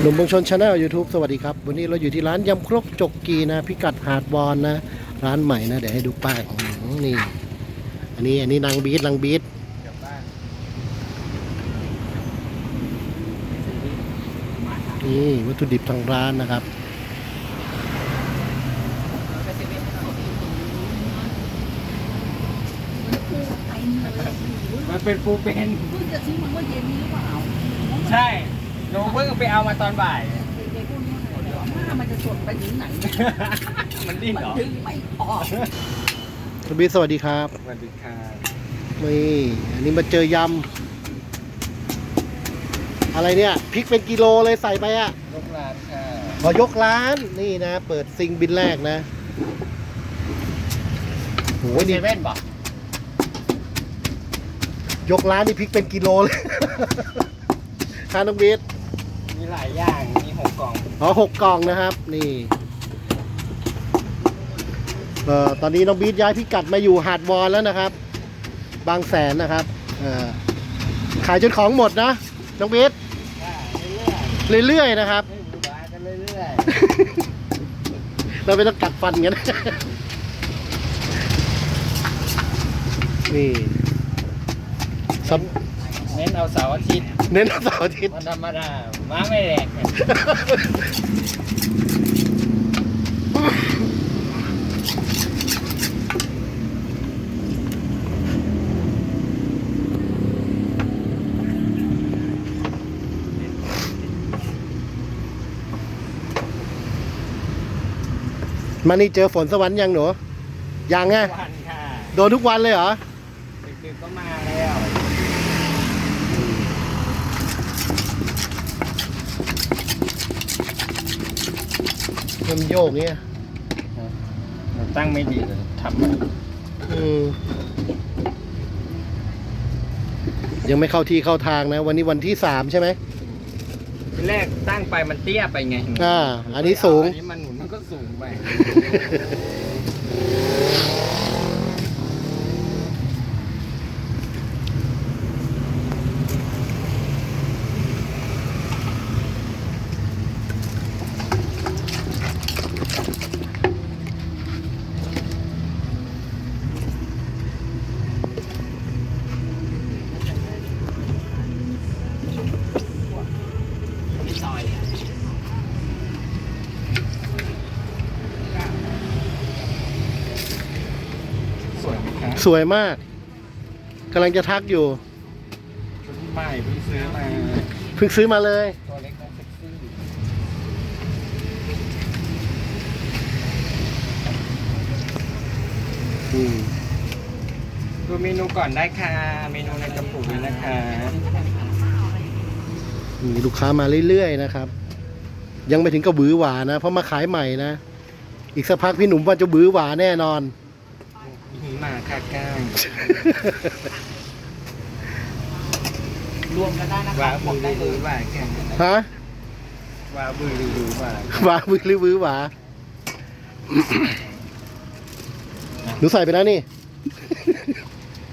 หนุ่มเมืองชนชาแนลยูทูบสวัสดีครับ วันนี้เราอยู่ที่ร้านยำครกจกกีนะ พิกัดหาดบอลนะร้านใหม่นะ เดี๋ยวให้ดูป้ายของนี่ อันนี้อันนี้นางบีทนางบีทนี่วัตถุดิบทางร้านนะครับมันเป็นปูเป็นเพิ่งจะซื้อมาเมื่อเย็นนี้หรือเปล่าใช่ หนูเพิ่งไปเอามาตอนบ่ายเด็กๆพวกนี้มันบอกว่ามันจะสดไปถึงไหนมันดิ้นมันเหรอดึงไม่ออกนางบีทสวัสดีครับสวัสดีค่ะนี่อันนี้มาเจอยำอะไรเนี่ยพริกเป็นกิโลเลยใส่ไปอะลูกร้านค่ะพอยกร้านนี่นะ เปิดซิงบินแรกนะโหเซนี่เว่นป่ะยกร้านนี่พริกเป็นกิโลเลยทานน้องบีทมี หลายอย่าง มีหกกล่อง อ๋อหกกล่องนะครับ นี่เอ่อตอนนี้น้องบีทย้ายพิกัดมาอยู่หาดวอนแล้วนะครับ บางแสนนะครับเอ่อขายจนของหมดนะ น้องบีทเรื่อยเรื่อยๆนะครับ ๆ ไม่รู้ว่ากันเรื่อยเราไม่ต้องกัดฟันกัน นี่ซับ ๆ เน้นเอาเสาร์อาทิตย์ เน้นเสาร์อาทิตย์วันธรรมดาม้าไม่แดกเนี่ยมานี่เจอฝนสวรรค์ยังหนูยังไงวันค่ะโดนทุกวันเลยเหรอ ดึกๆก็มา แล้วมันโยกเนี่ยมันตั้งไม่ดีเลยทำไมอืมยังไม่เข้าที่เข้าทางนะ วันนี้วันที่สามใช่ไหมทีแรกตั้งไปมันเตี้ยไปไงอ่าอันนี้สูง อันนี้มันหนุนมันก็สูงไป ส วยไหมครับสวยมากกำลังจะทักอยู่ชุดใหม่เพิ่งซื้อมาเพิ่งซื้อมาเลย ตัวเล็กและเซ็กซี่อืมดูเมนูก่อนได้ค่ะ เมนูในกระปุกนี้นะคะมีลูกค้ามาเรื่อยๆนะครับ ยังไม่ถึงกับบือหวานะ เพราะมาขายใหม่นะ อีกสักพักพี่หนุ่มว่าจะบือหวาแน่นอน มีหมาค่ะก้างรวมกันได้นะคว่ารับบือได้บือว่าแข่งฮะว่าบือบือว่าหวาบือหรือบือหวาหนูใส่ไปแล้วนี่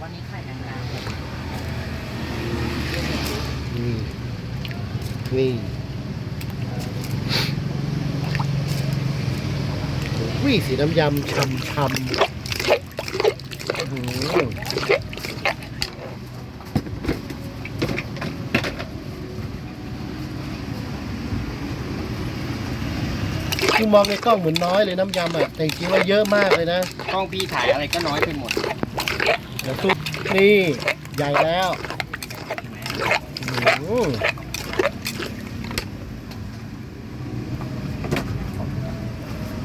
วันนี้ไข่นางงามนี่ นี่วิ่สีน้ำยำช่ำช่ำอื้อหือคือ มองในกล้องเหมือนน้อยเลยน้ำยำอะแต่จริงๆว่าเยอะมากเลยนะกล้องพี่ถ่ายอะไรก็น้อยไปหมดเดี๋ยวซุปนี่ใหญ่แล้วอื้อหือ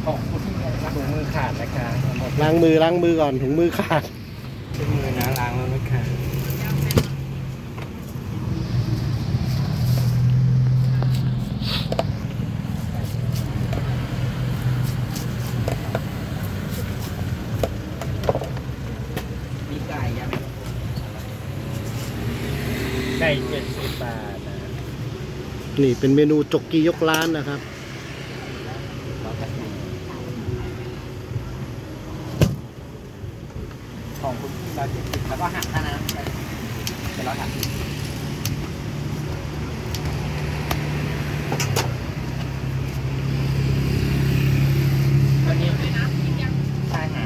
ขอบคุณที่ถุงมือขาดนะคะหมดล้างมือล้างมือก่อนถุงมือขาด ถุงมือนะล้างแล้วไม่ขาด นี่เป็นเมนูจกกียกร้านนะครับ ของคุณร้อยเจ็ดสิบแล้วก็หักค่าน้ำไปร้อยหักวันนี้ใช่หา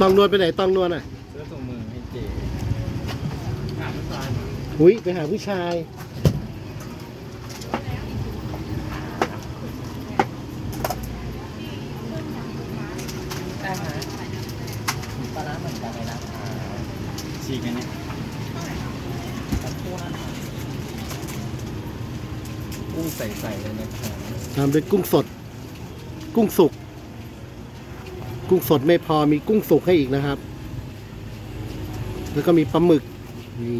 ตองนวลไปไหนตองนวลอะ อุ้ยไปหาผู้ชายได้ไหมปลาร้าเหมือนกันเลยนะฉีกอันนี้สักครู่นะคะกุ้งใสๆเลยนะครับตามด้วยกุ้งสด กุ้งสุก กุ้งสดไม่พอมีกุ้งสุกให้อีกนะครับ แล้วก็มีปลาหมึกนี่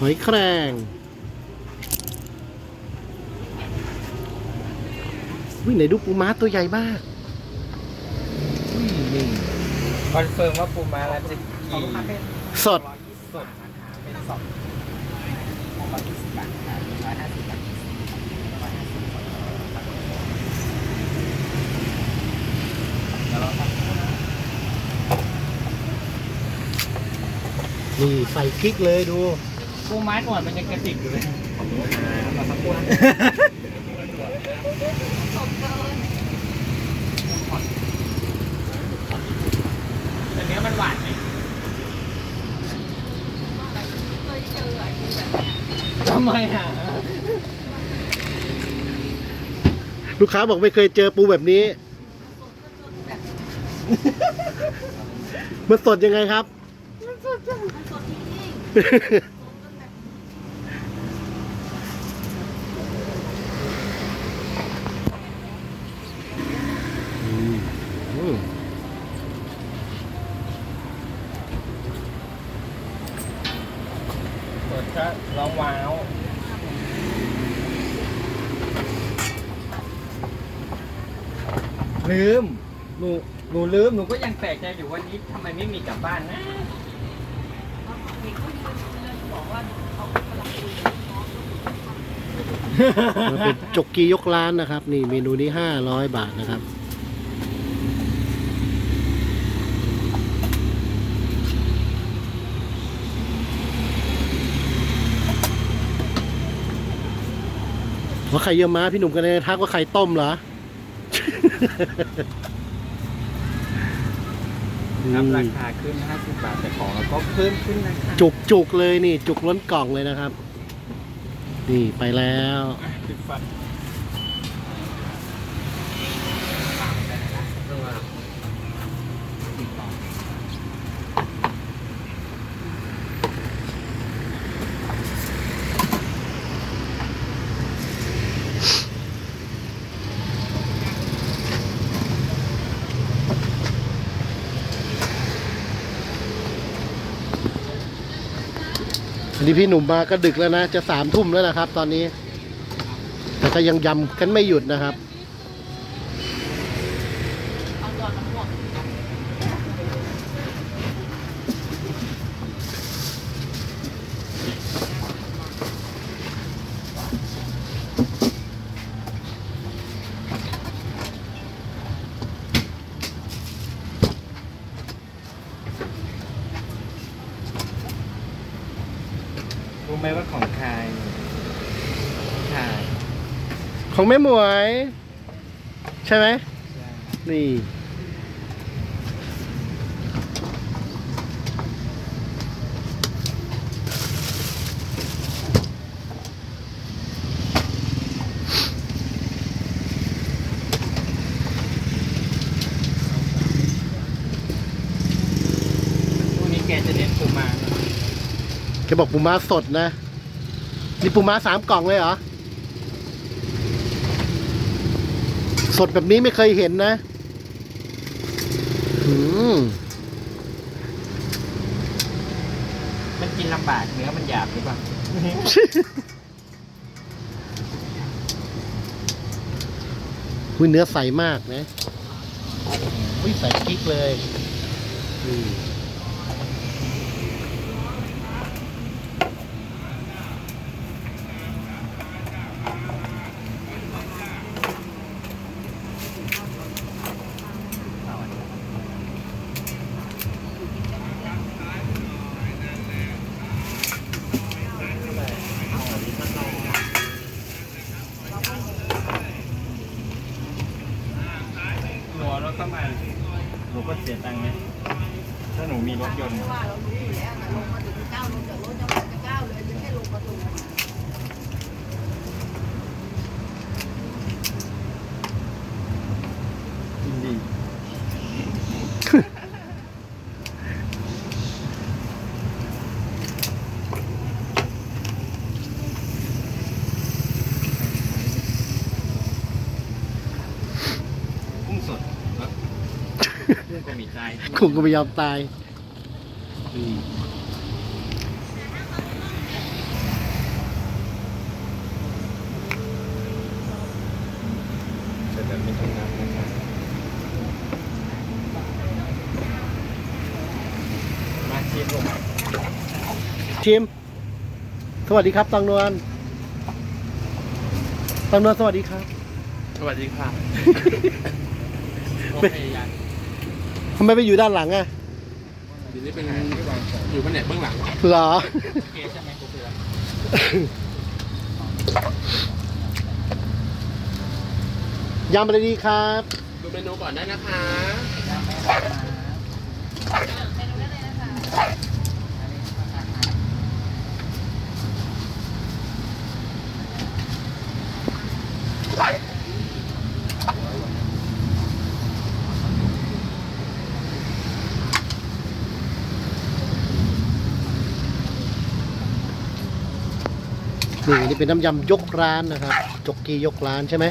หอยแครงวิไหนดูปูม้าตัวใหญ่มากอุ้ยนี่คอนเฟิร์มว่าปูม้าแล้วจะของกี่ลูกค้าเป็นสดร้อยยี่สิบบาทนะคะเป็นสองร้อยยี่สิบบาทค่ะร้อยห้าสิบบาทร้อยห้าสิบเดี๋ยวเราทำคู่นะนี่ใส่พริกเลยดู ปูม้าหนวดมันยังกระติกอยู่เลยเราสักครู่นะแต่เนื้อมันหวานไหมทำไมอะ ลูกค้าบอกไม่เคยเจอปูแบบนี้ มันสดยังไงครับอืมอืม สดก็ร้องว้าว ลืม หนู หนูลืม หนูก็ยังแปลกใจอยู่วันนี้ทำไมไม่มีกลั บ้านนะมันเป็นจกกียกร้านนะครับ นี่เมนูนี้ห้าร้อยบาทนะครับ ว่าไข่เยี่ยวม้าพี่หนุ่มกันเลยทักว่าไข่ต้มเหรอ ครับราคาขึ้น 50 บาทแต่ของเราก็เพิ่มขึ้นนะคะจุกจุกๆเลยนี่ จุกล้นกล่องเลยนะครับ นี่ไปแล้ว ปิดฟัน นี่พี่หนุ่มมาก็ดึกแล้วนะ จะสามทุ่มแล้วนะครับ ตอนนี้ แต่ก็ยังยำกันไม่หยุดนะครับ เอาตัวน้ำหมวก รู้ไหมว่าของใครใช่ ของแม่หมวย ใช่ไหมนี่ พรุ่งนี้แกจะเน้นปูม้าแกบอกปูม้าสดนะ นี่ปูม้าสามกล่องเลยเหรอ สดแบบนี้ไม่เคยเห็นนะอืมมันกินลำบากเนื้อมันหยาบหรือเปล่าอุ้ยเนื้อใสมากนะอุ้ยใส่พริกเลยอืมหัวเราก็มาหนูก็เสีย น ไม่ว่าเรารู้อยู่แล้วนะลงมาถึงก้าวลงจากรถจังหวะจะก้าวเลยจะแค่ลงประตู ยินดี กุ้งสดเอ้อ กุ้งก็มีใจคงก็ไม่ยอมตายอืมเสร็จแบบไม่ต้องนับนะครับมาชิมลงมาชิม สวัสดีครับตังนวลตังนวลสวัสดีครับ สวัสดีค่ะเป็น ทำไมไปอยู่ด้านหลังอะอยู่นี่เป็นอยู่แผนกเบื้องหลังเหรอโอเคใช่ไหมกูเพื่อนยำอะไรดีครับ ดูเมนูก่อนได้นะคะยังไม่รับนะ นี่นี่เป็นน้ำยำยกร้านนะครับจกกี้ยกร้านใช่ไหม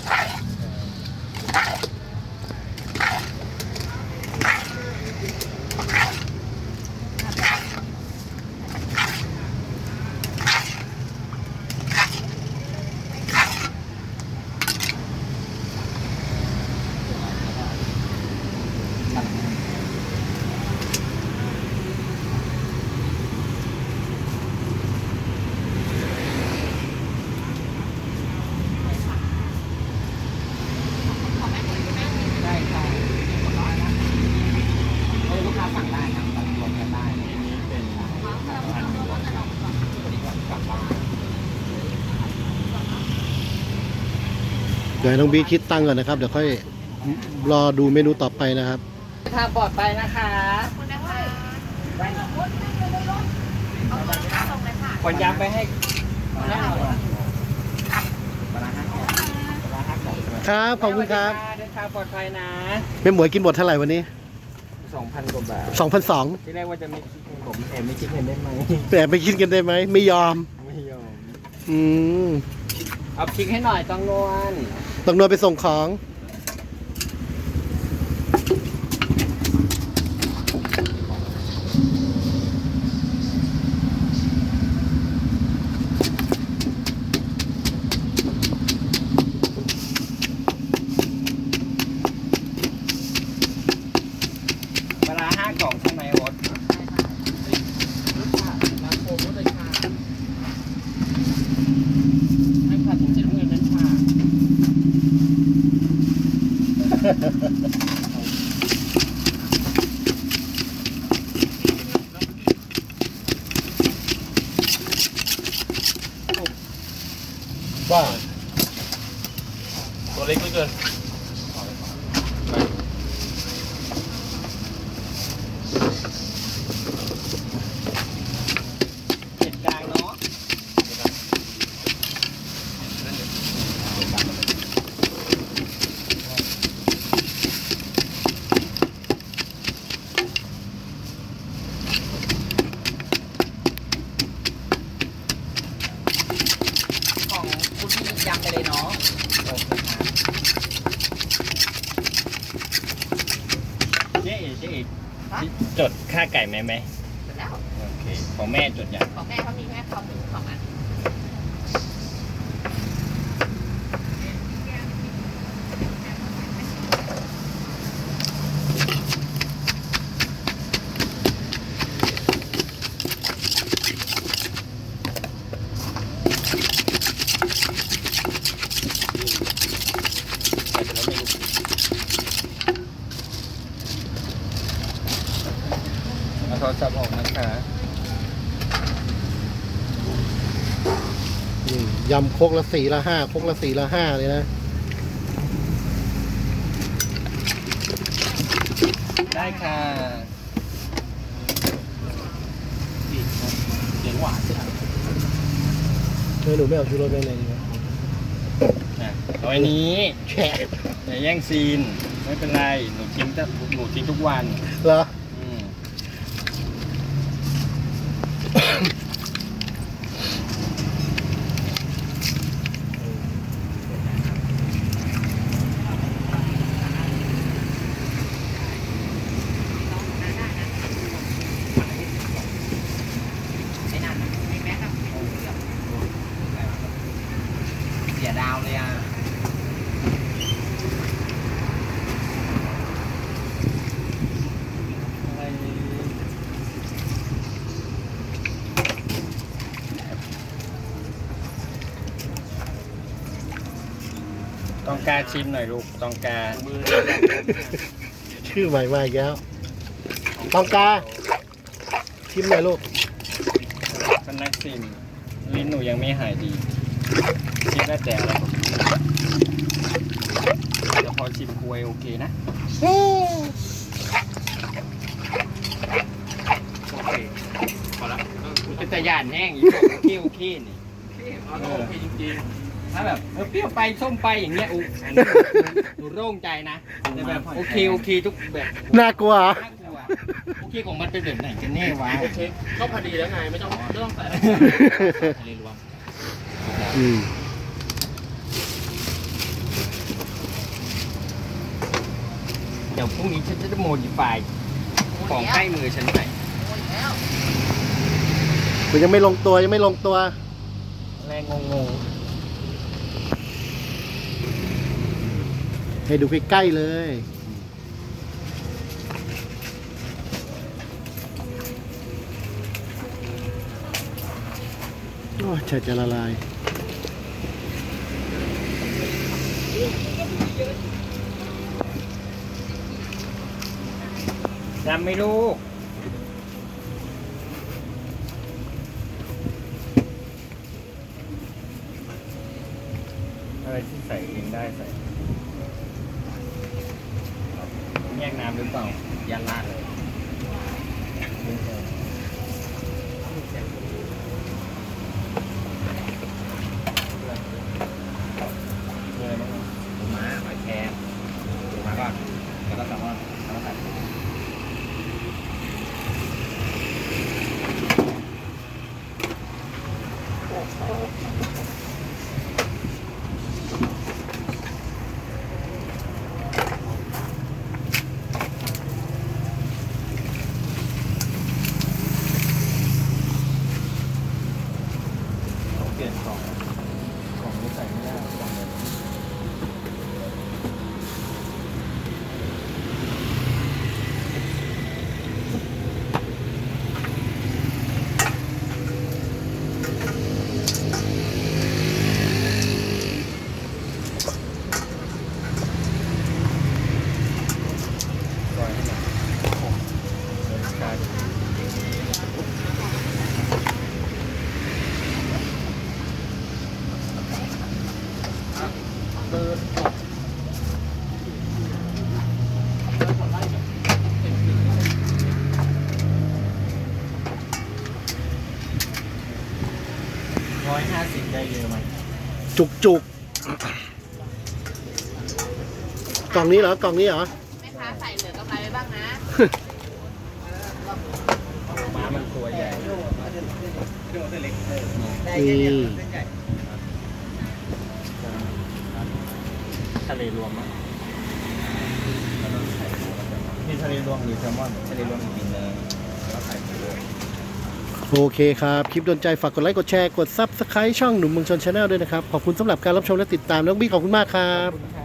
ได้ค่ะให้ลูกค้าสั่งได้ครับสั่งรวมกันได้ นี่เป็นพันหนึ่งร้อยครับ กลับบ้าน เดี๋ยวให้น้องบีคิดตังค์ก่อนนะครับ เดี๋ยวค่อยรอดูเมนูต่อไปนะครับ ทางปลอดภัยนะคะคุณนะคะคนย้ำไปให้ปลาห้าก่อนปลาห้าก่อนปลาห้าก่อนครับขอบคุณครับเดินทางปลอดภัยนะแม่หมวยกินหมดเท่าไหร่วันนี้สองพันกว่าบาท2,200ที่แรกว่าจะไม่คิดเงินผมแอบไม่คิดเงินได้ไหมแต่ไปกินกันได้ไหมไม่ยอมไม่ยอมอืม เอาพริกให้หน่อยตังนวล ต้องนวลไปส่งของ เวลาห้ากล่องใช่ไหมโอ๊ต ร้านโคมรถเลยค่ะให้ผ่าถุงสีน้ำเงินนั้นค่ะ ว่า ตัวเล็กเหลือเกิน เผ็ดกลางเนาะ ของคุณพี่ยำไปเลยเนาะ เจ๊เอ๋เจ๊เอ๋จดค่า ไก่ไหม ยำโคกละสี่ละห้าโคกละสี่ละห้าเลยนะ ได้ค่ะเสียงหวานใช่ไหมเฮ้ยหนูไม่เอาชูรสไปเลยดีกวะเอาอันนี้แฉะอย่าแย่งซีน ไม่เป็นไร หนูทิ้งจะหนูทิ้งทุกวัน เหรอ การชิมหน่อยลูกต้องการชื่อใหม่มาอีกแล้วตองกาชิมหน่อยลูกเป็นนักซิมลิ้นหนูยังไม่หายดีชิมได้แต่อะไรผมแต่พอชิมกล้วยโอเคนะโอเคพอละเออเป็นตะยานแห้งอีกโอเคโอเคนี่เอาโอเคจริง ถ้าแบบเออเปรี้ยวไปส้มไปอย่างเงี้ยอุ๊ยหนูโล่งใจนะแต่แบบโอเคโอเคทุกแบบน่ากลัวเหรอน่ากลัวโอเคของมันเป็นแบบไหนกันแน่วะๆโอเคก็พอดีแล้วไงไม่ต้องไม่ต้องใส่อะไรทะเลรวมอืมเดี๋ยวพรุ่งนี้ฉันจะโมดิฟายของใกล้มือฉันไปโอ้ยแล้วมันยังไม่ลงตัวยังไม่ลงตัว แรงงง ให้ดูใกล้ๆเลย โอ้ยจะจะละลาย จำไหม่ลูก อะไรที่ใส่เองได้ใส่แยกน้ำหรือเปล่า ยันลาดเลย มีอะไรบ้าง หมูม้าหอยแครงหมูม้าก่อนแล้วก็แซลมอนแล้วก็ใส่ ต้องเปลี่ยนกล่องกล่องนี้ใส่ไม่ได้กล่องเลย ปล่อยให้หน่อยผมเดินกาย ร้อยห้าสิบได้เยอะไหมจุกจุกกล่องนี้เหรอกล่องนี้เหรอ แม่ค้าใส่เหลือกำไรไว้บ้างนะ ม้ามันตัวใหญ่นี่ทะเลรวมมั้งมีทะเลรวมหรือแซลมอนทะเลรวมอีกบินนึงแล้วก็ใส่หมูด้วย โอเคครับ คลิปโดนใจฝากกดไลค์ กดแชร์ กดซับสไคร b ์ช่องหนุ่มเมืองชนชาแนลด้วยนะครับ ขอบคุณสำหรับการรับชมและติดตามน้องบี้ขอบคุณมากครับบคุณค่ะ